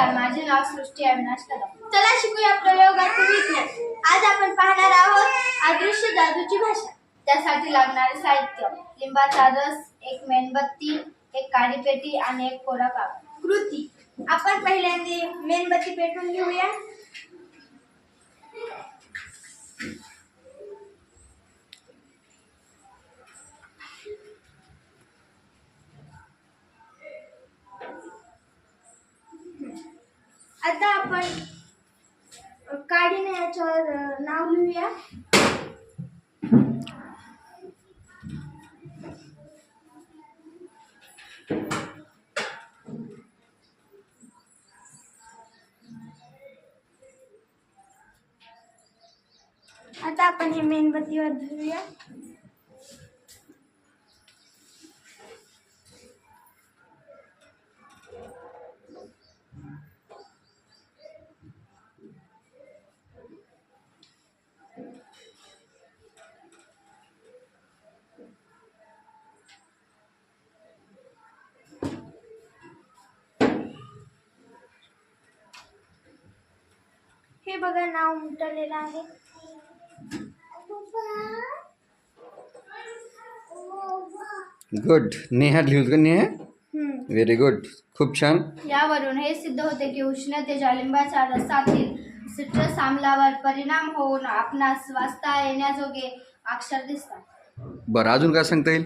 नमस्कार माझे नाव सृष्टी अविनाश कदम. चला शिकूया प्रयोगाचे विज्ञान. आज आपण पाहणार आहोत अदृश्य जादूची भाषा. त्यासाठी लागणारे साहित्य. लिंबाचा रस एक मेणबत्ती एक काळी पेटी आणि एक कोरा कागद. कृती. आपण पहिल्यांदा मेणबत्ती पेटून घेऊया. आता आपण काढीने याच्यावर नाव लिहूया. आता आपण हे मेणबत्तीवर धरूया. हे बघा नाव उमटलेलं आहे. गुड नेहा लिहिलं का नेहा. व्हेरी गुड खूप छान. यावरून हे सिद्ध होते की उष्णतेच्या लिंबाच्या रसातील सिट्रस आम्लावर परिणाम होऊन आपणास वाचता येण्याजोगे अक्षर दिसतात. बरं अजून काय सांगता येईल?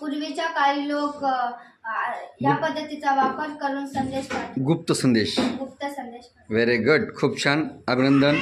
पूर्वीच्या काही लोक या पद्धतीचा वापर करून संदेश गुप्त संदेश. व्हेरी गुड खूप छान. अभिनंदन.